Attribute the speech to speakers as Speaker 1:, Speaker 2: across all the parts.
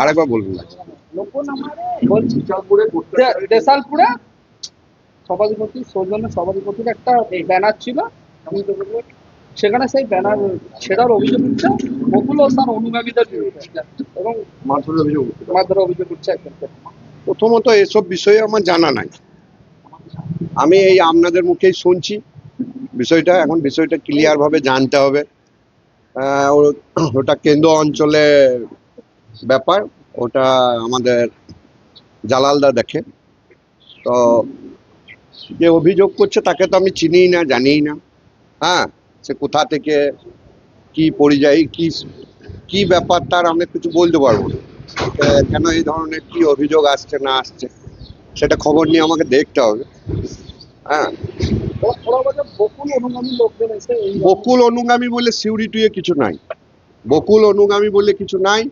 Speaker 1: আরেকবার বলুন না
Speaker 2: দেশালপুরে সভাধিপতি সৌজন্য সভাধিপতির একটা ব্যানার ছিল। সেখানে সেই ব্যানার ছেড়ার অভিযোগ উঠছে। বকুল তার অনুগামীদের এবং মারধরের অভিযোগ অভিযোগ উঠছে একজনকে
Speaker 1: প্রথমত এসব বিষয়ে আমার জানা নাই। আমি এই আপনাদের মুখেই শুনছি। বিষয়টা এখন বিষয়টা ক্লিয়ার ভাবে জানতে হবে। ওটা কেন্দ্র অঞ্চলে ব্যাপার। ওটা আমাদের জালালদা দেখে। তো যে অভিযোগ করছে তাকে তো আমি চিনিই না, জানিই না। হ্যাঁ সে কোথা থেকে কি পরিযায়ী, কি কি ব্যাপার তার আমি কিছু বলতে পারব না। কেন এই ধরনের কি অভিযোগ আসছে, না আসছে, সেটা খবর নিয়ে আমাকে দেখতে হবে। হ্যাঁ।
Speaker 2: বকুল অনুগামী
Speaker 1: বলে সিউড়িটুয়ে কিছু নাই। বকুল অনুগামী বলে কিছু নাই।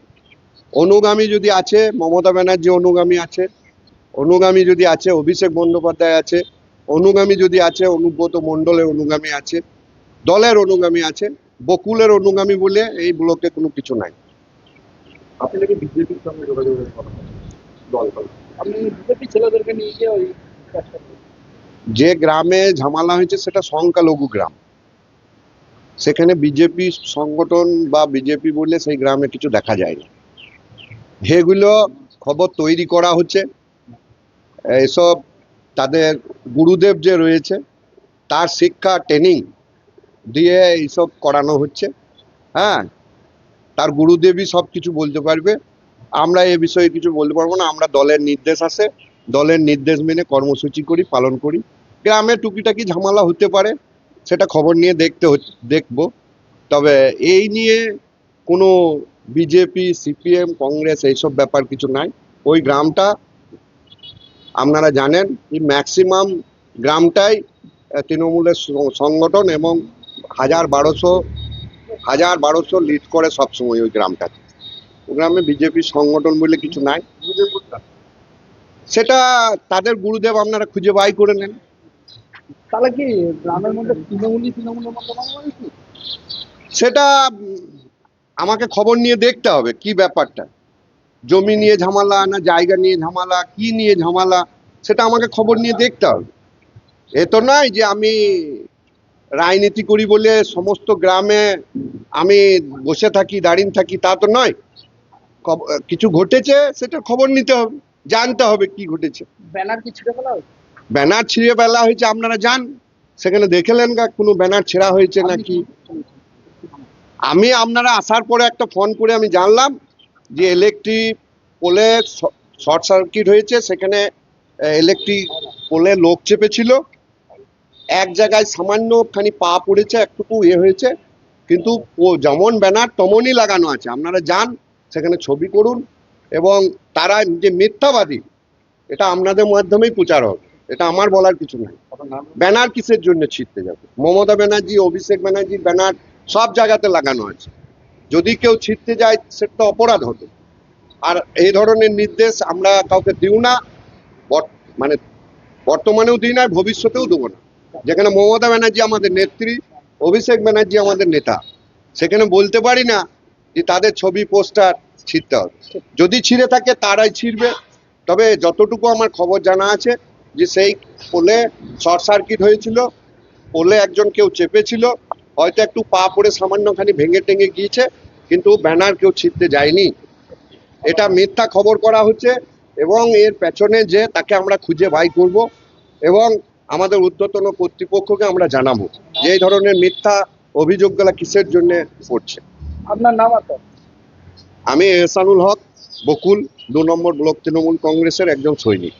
Speaker 1: অনুগামী যদি আছে মমতা ব্যানার্জি অনুগামী আছে অনুগামী যদি আছে অভিষেক বন্দ্যোপাধ্যায় আছে অনুগামী যদি আছে অনুব্রত মণ্ডলের অনুগামী আছে দলের অনুগামী আছে বকুলের অনুগামী বলে এই ব্লকে কোনো কিছু নাই।
Speaker 3: আপনি নাকি বিজেপির সঙ্গে যোগাযোগ দল
Speaker 2: আপনি বিজেপি ছেলেদেরকে নিয়ে গিয়ে ওই।
Speaker 1: যে গ্রামে ঝামেলা হয়েছে, সেটা সংখ্যালঘু গ্রাম। সেখানে বিজেপি সংগঠন বা বিজেপি বলে সেই গ্রামে কিছু দেখা যায় না। সেগুলো খবর তৈরি করা হচ্ছে। এসব তাদের গুরুদেব যে রয়েছে, তার শিক্ষা ট্রেনিং দিয়ে এইসব করানো হচ্ছে। হ্যাঁ তার গুরুদেবই সব কিছু বলতে পারবে। আমরা এ বিষয়ে কিছু বলতে পারব না। আমরা দলের নির্দেশ আসে। দলের নির্দেশ মেনে কর্মসূচি করি, পালন করি। গ্রামে টুকিটাকি ঝামেলা হতে পারে, সেটা খবর নিয়ে দেখতে দেখব। তবে এই নিয়ে কোনো বিজেপি, সিপিএম, কংগ্রেস এইসব ব্যাপার কিছু নাই। ওই গ্রামটা আপনারা জানেন যে ম্যাক্সিমাম গ্রামটাই তৃণমূলের সংগঠন এবং হাজার বারোশো হাজার বারোশো লিড করে সবসময় ওই গ্রামটাতে। ওই গ্রামে বিজেপি সংগঠন বলে কিছু নাই। সেটা তাদের গুরুদেব আপনারা খুঁজে বাই করে নেন।
Speaker 2: তাহলে কি গ্রামের মধ্যে তৃণমূলই তৃণমূলের মধ্যে মারামারি কি?
Speaker 1: সেটা আমাকে খবর নিয়ে দেখতে হবে কি ব্যাপারটা জমি নিয়ে ঝামেলা না জায়গা নিয়ে ঝামেলা কি নিয়ে ঝামেলা সেটা আমাকে খবর নিয়ে দেখতে হবে এ তো নয় যে আমি রাজনীতি করি বলে সমস্ত গ্রামে আমি বসে থাকি দাঁড়িয়ে থাকি তা তো নয় কিছু ঘটেছে সেটা খবর নিতে হবে জানতে হবে কি ঘটেছে
Speaker 2: ব্যানার কি ছিঁড়ে ফেলা হয়েছে?
Speaker 1: ব্যানার ছিঁড়ে বেলা হয়েছে আপনারা যান। সেখানে দেখেলেন গা কোনো ব্যানার ছেঁড়া হয়েছে নাকি। আমি আপনারা আসার পরে একটা ফোন করে আমি জানলাম যে ইলেকট্রিক পোলে শর্ট সার্কিট হয়েছে সেখানে ইলেকট্রিক পোলে লোক চেপেছিল। এক জায়গায় সামান্য খানি পা পড়েছে একটুকু ইয়ে হয়েছে। কিন্তু ও যেমন ব্যানার তেমনই লাগানো আছে। আপনারা যান সেখানে ছবি করুন। এবং তারা যে মিথ্যাবাদী এটা আপনাদের মাধ্যমেই প্রচার হবে। এটা আমার বলার কিছু নাই। ব্যানার কিসের জন্য ছিটতে যাবে? মমতা ব্যানার্জি, অভিষেক ব্যানার্জির ব্যানার সব জায়গাতে লাগানো আছে। যদি কেউ ছিটতে যায় সেটা তো অপরাধ হতো আর এই ধরনের নির্দেশ আমরা কাউকে দিও না। মানে বর্তমানেও দিই না ভবিষ্যতেও দেবো না। যেখানে মমতা ব্যানার্জি আমাদের নেত্রী, অভিষেক ব্যানার্জি আমাদের নেতা। সেখানে বলতে পারি না যে তাদের ছবি, পোস্টার ছিঁড়তে হবে। যদি ছিঁড়ে থাকে, তারাই ছিঁড়বে। তবে যতটুকু আমার খবর জানা আছে যে সেই পোলে শর্ট সার্কিট হয়েছিল পোলে একজন কেউ চেপেছিল হয়তো একটু পা পড়ে সামান্যখানি ভেঙে টেঙে গিয়েছে কিন্তু ব্যানার কেউ ছিঁড়তে যায়নি। এটা মিথ্যা খবর করা হচ্ছে এবং এর পেছনে যে তাকে আমরা খুঁজে বাই করব এবং আমাদের ঊর্ধ্বতন কর্তৃপক্ষকে আমরা জানাব যে এই ধরনের মিথ্যা অভিযোগগুলা কিসের জন্য করছে।
Speaker 2: আপনার নাম
Speaker 1: আমি এহসানুল হক বকুল দু নম্বর ব্লক তৃণমূল কংগ্রেসের একজন সৈনিক।